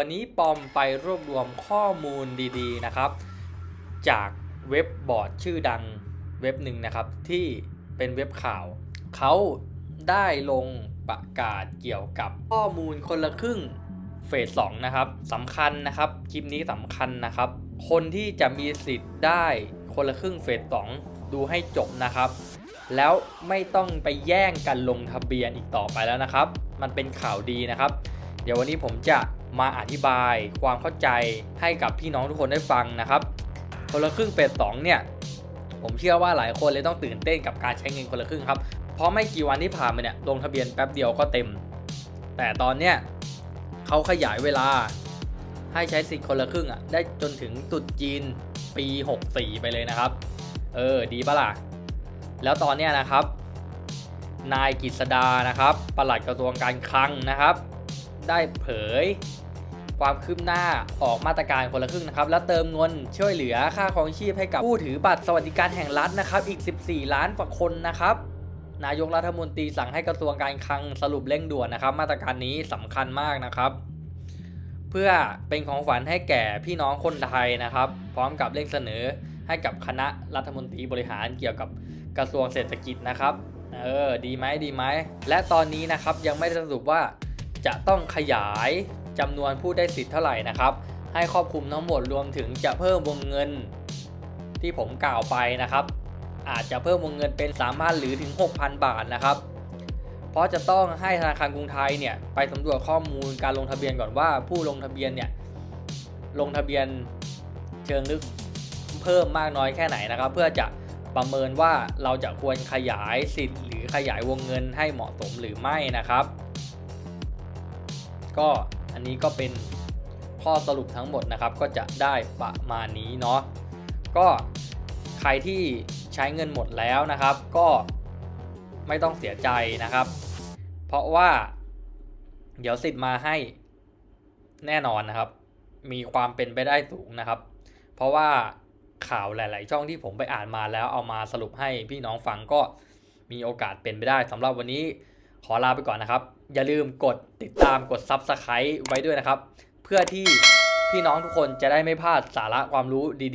วันนี้ปอมไปรวบรวมข้อมูลดีๆนะครับ จากเว็บบอร์ดชื่อดังเว็บหนึ่งนะครับที่เป็นเว็บข่าว เขาได้ลงประกาศเกี่ยวกับข้อมูลคนละครึ่งเฟสสองนะครับสำคัญนะครับคลิปนี้สำคัญนะครับ คนที่จะมีสิทธิ์ได้คนละครึ่งเฟสสองดูให้จบนะครับ แล้วไม่ต้องไปแย่งกันลงทะเบียนอีกต่อไปแล้วนะครับ มันเป็นข่าวดีนะครับ เดี๋ยววันนี้ผมจะ มาอธิบายความเข้าใจให้กับพี่น้องทุกคนได้ฟังนะครับ คนละครึ่งเฟสสองเนี่ย ผมเชื่อว่าหลายคนเลยต้องตื่นเต้นกับการใช้เงินคนละครึ่งครับ เพราะไม่กี่วันที่ผ่านมาเนี่ยลงทะเบียนแป๊บเดียวก็เต็ม แต่ตอนเนี้ยเขาขยายเวลาให้ใช้สิทธิ์คนละครึ่งอะได้จนถึงตุดจีนปี 64 ไปเลยนะครับ เออ ดีปะล่ะ แล้วตอนเนี้ยนะครับ นายกฤษดานะครับ ปลัดกระทรวงการคลังนะครับ ได้เผย ความคืบหน้าออกมาตรการคนละครึ่งนะครับ และเติมเงินช่วยเหลือค่าครองชีพให้กับผู้ถือบัตรสวัสดิการแห่งรัฐนะครับ อีก 14 ล้านกว่าคนนะครับนายกรัฐมนตรีสั่งให้กระทรวงการคลังสรุปเร่งด่วนนะครับ มาตรการนี้สำคัญมากนะครับ เพื่อเป็นของขวัญให้แก่พี่น้องคนไทยนะครับ พร้อมกับเร่งเสนอให้กับคณะรัฐมนตรีบริหารเกี่ยวกับกระทรวงเศรษฐกิจนะครับ เออดีไหมดีไหมและตอนนี้นะครับยังไม่ได้สรุปว่า จะต้องขยายจำนวนผู้ได้สิทธิ์เท่าไหร่นะครับ ให้ครอบคลุมทั้งหมดรวมถึงจะเพิ่มวงเงิน ที่ผมกล่าวไปนะครับ อาจจะเพิ่มวงเงินเป็น 3,000 หรือถึง 6,000 บาทนะครับ เพราะจะต้องให้ธนาคารกรุงไทยเนี่ยไปสำรวจข้อมูลการลงทะเบียนก่อนว่าผู้ลงทะเบียนเนี่ยลงทะเบียนเชิงลึกเพิ่มมากน้อยแค่ไหนนะครับ เพื่อจะประเมินว่าเราจะควรขยายสิทธิ์ หรือขยายวงเงินให้เหมาะสมหรือไม่นะครับ ก็อันนี้ก็เป็นข้อสรุปทั้งหมดนะครับ ก็จะได้ประมาณนี้เนาะก็ใครที่ใช้เงินหมดแล้วนะครับ ก็ไม่ต้องเสียใจนะครับ เพราะว่า เดี๋ยวสิทธิ์มาให้แน่นอนนะครับ มีความเป็นไปได้สูงนะครับ เพราะว่าข่าวหลาย ๆ ช่องที่ผมไปอ่านมาแล้วเอามาสรุปให้พี่น้องฟังก็มีโอกาสเป็นไปได้สำหรับวันนี้ ขอลาไปก่อนนะครับ อย่าลืมกดติดตามกด Subscribe ไว้ด้วยนะครับ เพื่อที่พี่น้องทุกคนจะได้ไม่พลาดสาระความรู้ดี